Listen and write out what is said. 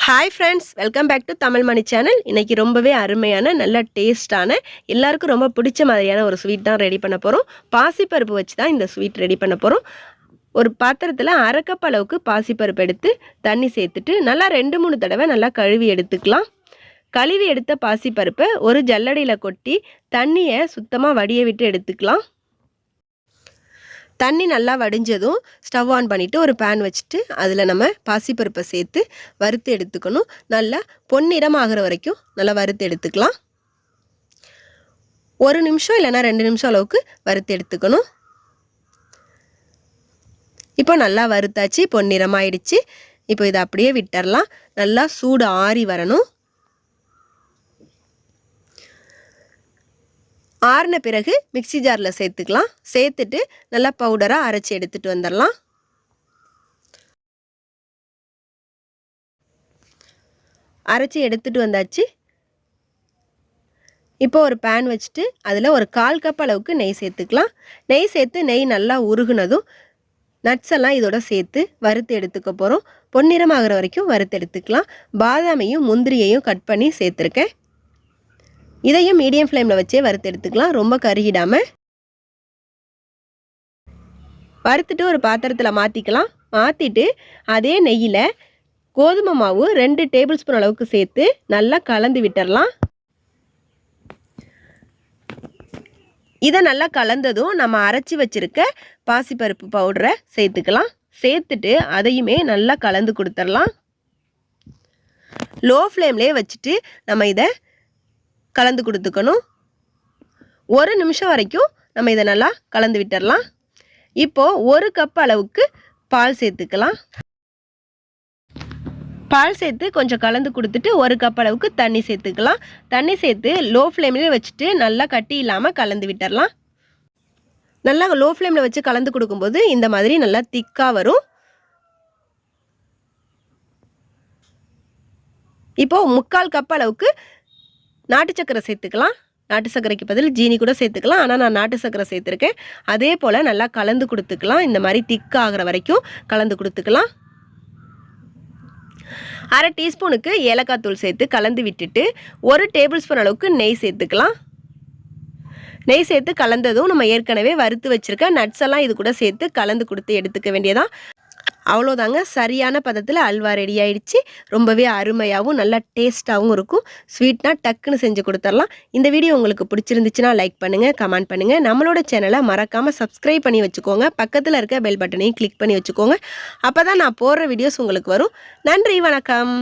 Hi friends welcome back to Tamil Mani channel இன்னைக்கு ரொம்பவே அருமையான நல்ல டேஸ்ட்டான எல்லாருக்கும் ரொம்ப பிடிச்ச மாதிரியான ஒரு ஸ்வீட் தான் ரெடி பண்ண போகிறோம் பாசிப்பருப்பு வச்சு தான் இந்த ஸ்வீட் ரெடி பண்ண போகிறோம் ஒரு பாத்திரத்தில் அரை அளவுக்கு பாசிப்பருப்பு எடுத்து தண்ணி சேர்த்துட்டு நல்லா ரெண்டு மூணு தடவை நல்லா கழுவி எடுத்துக்கலாம். கழுவி எடுத்த பாசிப்பருப்பை ஒரு ஜல்லடியில் கொட்டி தண்ணியை சுத்தமாக வடிய விட்டு எடுத்துக்கலாம். தண்ணி நல்லா வடிஞ்சதும் ஸ்டவ் ஆன் பண்ணிவிட்டு ஒரு பேன் வச்சுட்டு அதில் நம்ம பாசிப்பருப்பை சேர்த்து வறுத்து எடுத்துக்கணும். நல்லா பொன்னிறம் ஆகிற வரைக்கும் நல்லா வறுத்து எடுத்துக்கலாம். ஒரு நிமிஷம் இல்லைன்னா ரெண்டு நிமிஷம் அளவுக்கு வறுத்து எடுத்துக்கணும். இப்போ நல்லா வறுத்தாச்சு பொன்னிறமாயிடுச்சு. இப்போ இதை அப்படியே விட்டுறலாம். நல்லா சூடு ஆறி வரணும். ஆறின பிறகு மிக்சி ஜாரில் சேர்த்துக்கலாம். சேர்த்துட்டு நல்லா பவுடராக அரைச்சி எடுத்துகிட்டு வந்துடலாம் அரைச்சி எடுத்துகிட்டு வந்தாச்சு. இப்போ ஒரு பேன் வச்சுட்டு அதில் ஒரு கால் கப் அளவுக்கு நெய் சேர்த்துக்கலாம். நெய் சேர்த்து நெய் நல்லா உருகுனதும் நட்ஸ் எல்லாம் இதோட சேர்த்து வறுத்து எடுத்துக்க போகிறோம் பொன்னிறமாகிற வரைக்கும் வறுத்து எடுத்துக்கலாம். பாதாமையும் முந்திரியையும் கட் பண்ணி சேர்த்துருக்கேன். இதையும் மீடியம் ஃப்ளேமில் வச்சே வறுத்து எடுத்துக்கலாம். ரொம்ப கருகிடாமல் வறுத்துட்டு ஒரு பாத்திரத்தில் மாற்றிக்கலாம் மாற்றிட்டு அதே நெய்யில் கோதுமை மாவு ரெண்டு டேபிள் ஸ்பூன் அளவுக்கு சேர்த்து நல்லா கலந்து விட்டுறலாம். இதை நல்லா கலந்ததும் நம்ம அரைச்சி வச்சுருக்க பாசிப்பருப்பு பவுடரை சேர்த்துக்கலாம். சேர்த்துட்டு அதையுமே நல்லா கலந்து கொடுத்துடலாம் லோ ஃப்ளேம்லேயே வச்சுட்டு நம்ம இதை கலந்து கொடுத்துக்கணும். ஒரு நிமிஷம் வரைக்கும் நம்ம இதை நல்லா கலந்து விட்டுடலாம் இப்போது ஒரு கப் அளவுக்கு பால் சேர்த்துக்கலாம். பால் சேர்த்து கொஞ்சம் கலந்து கொடுத்துட்டு ஒரு கப் அளவுக்கு தண்ணி சேர்த்துக்கலாம். தண்ணி சேர்த்து லோ ஃப்ளேம்லேயே வச்சுட்டு நல்லா கட்டி இல்லாமல் கலந்து விட்டுடலாம் நல்லா லோ ஃப்ளேமில் வச்சு கலந்து கொடுக்கும்போது இந்த மாதிரி நல்லா திக்காக வரும். இப்போது முக்கால் கப் அளவுக்கு நாட்டு சக்கரை சேர்த்துக்கலாம். நாட்டு சர்க்கரைக்கு பதில் ஜீனி கூட சேர்த்துக்கலாம். ஆனால் நான் நாட்டு சர்க்கரை சேர்த்துருக்கேன். அதே போல் நல்லா கலந்து கொடுத்துக்கலாம். இந்த மாதிரி திக் ஆகிற வரைக்கும் கலந்து கொடுத்துக்கலாம். அரை டீஸ்பூனுக்கு ஏலக்காய் தூள் சேர்த்து கலந்து விட்டுட்டு ஒரு டேபிள் ஸ்பூன் அளவுக்கு நெய் சேர்த்துக்கலாம். நெய் சேர்த்து கலந்ததும் நம்ம ஏற்கனவே வறுத்து வச்சுருக்க நட்ஸ் எல்லாம் இது கூட சேர்த்து கலந்து கொடுத்து எடுத்துக்க வேண்டியதான் அவ்வளோதாங்க. சரியான பதத்தில் அல்வா ரெடி ஆயிடுச்சு. ரொம்பவே அருமையாகவும் நல்லா டேஸ்ட்டாகவும் இருக்கும். ஸ்வீட்னா டக்குன்னு செஞ்சு கொடுத்துடலாம். இந்த வீடியோ உங்களுக்கு பிடிச்சிருந்துச்சுன்னா லைக் பண்ணுங்கள் கமெண்ட் பண்ணுங்கள் நம்மளோட சேனலை மறக்காமல் சப்ஸ்கிரைப் பண்ணி வச்சுக்கோங்க. பக்கத்தில் இருக்க பெல் பட்டனையும் கிளிக் பண்ணி வச்சுக்கோங்க. அப்போ தான் நான் போடுற வீடியோஸ் உங்களுக்கு வரும். நன்றி வணக்கம்.